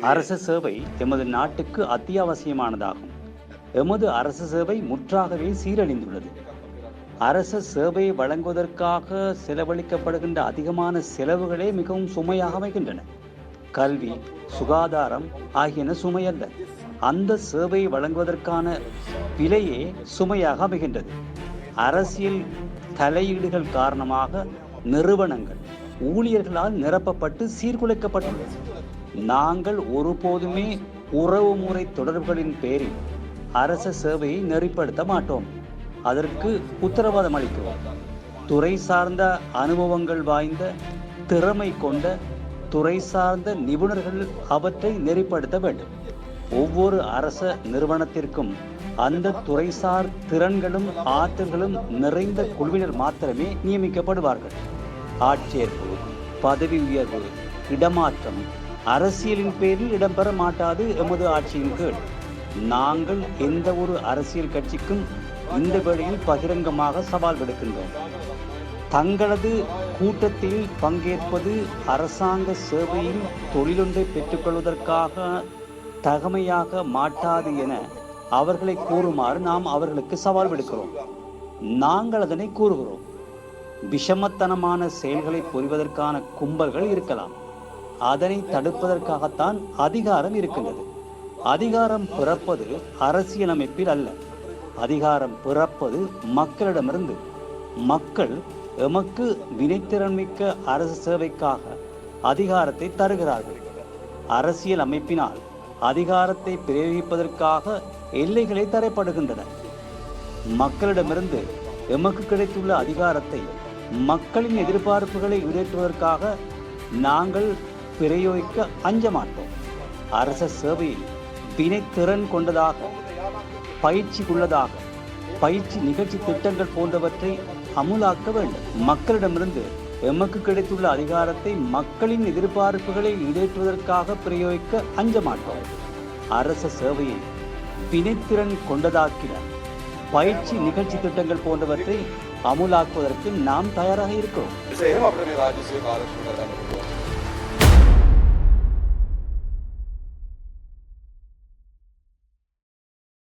அரச சேவை எமது நாட்டுக்கு அத்தியாவசியமானதாகும். எமது அரச சேவை முற்றாகவே சீரழிந்துள்ளது. அரச சேவை வழங்குவதற்காக செலவழிக்கப்படுகின்ற அதிகமான செலவுகளே மிகவும் சுமையாக அமைகின்றன. கல்வி சுகாதாரம் ஆகியன சுமையல்ல. அந்த சேவை வழங்குவதற்கான விலையே சுமையாக அமைகின்றது. அரசியல் தலையீடுகள் காரணமாக நிறுவனங்கள் ஊழியர்களால் நிரப்பப்பட்டு சீர்குலைக்கப்பட்டுள்ளது நாங்கள் ஒருபோதுமே உறவுமுறை தொடர்புகளின் பேரில் அரச சேவையை நெறிப்படுத்த மாட்டோம். அதற்கு உத்தரவாதம் அளிக்கிறோம். துறை சார்ந்த அனுபவங்கள் வாய்ந்த திறமை கொண்ட துறை சார்ந்த நிபுணர்கள் அவற்றை நெறிப்படுத்த வேண்டும். ஒவ்வொரு அரச நிறுவனத்திற்கும் அந்த துறைசார் திறன்களும் ஆற்றல்களும் நிறைந்த குழுவினர் மாத்திரமே நியமிக்கப்படுவார்கள். ஆட்சியர்வு பதவி உயர்வு இடமாற்றம் அரசியலின் பேரில் இடம்பெற மாட்டாது எமது ஆட்சியின் கீழ். நாங்கள் எந்த ஒரு அரசியல் கட்சிக்கும் இந்த வேளையில் பகிரங்கமாக சவால் விடுக்கின்றோம். தங்களது கூட்டத்தில் பங்கேற்பது அரசாங்க சேவையில் தொழிலொன்றை பெற்றுக்கொள்வதற்காக தகமையாக மாட்டாது என அவர்களை கூறுமாறு நாம் அவர்களுக்கு சவால் விடுக்கிறோம். நாங்கள் அதனை கூறுகிறோம். விஷமத்தனமான செயல்களை புரிவதற்கான கும்பல்கள் இருக்கலாம். அதனை தடுப்பதற்காகத்தான் அதிகாரம் இருக்கின்றது. அதிகாரம் பிறப்பது அரசியலமைப்பில் அல்ல. அதிகாரம் பிறப்பது மக்களிடமிருந்து. மக்கள் எமக்கு வினைத்திறன்மிக்க அரசு சேவைக்காக அதிகாரத்தை தருகிறார்கள். அரசியல் அமைப்பினால் அதிகாரத்தை பிரயோகிப்பதற்காக எல்லைகளை தரப்படுகின்றன மக்களிடமிருந்து எமக்கு கிடைத்துள்ள அதிகாரத்தை மக்களின் எதிர்பார்ப்புகளை நிறைவேற்றுவதற்காக நாங்கள் பிரயோகிக்க அஞ்ச மாட்டோம் அரச சேவையில் வினைத்திறன் கொண்டதாக பயிற்சிக்குள்ளதாக பயிற்சி நிகழ்ச்சி திட்டங்கள் போன்றவற்றை அமுலாக்க வேண்டும். மக்களிடமிருந்து எமக்கு கிடைத்துள்ள அதிகாரத்தை மக்களின் எதிர்பார்ப்புகளை நிறைவேற்றுவதற்காக பிரயோகிக்க அஞ்ச மாட்டோம் அரச சேவையை வினைத்திறன் கொண்டதாக்கின பயிற்சி நிகழ்ச்சி திட்டங்கள் போன்றவற்றை அமுலாக்குவதற்கு நாம் தயாராக இருக்கிறோம்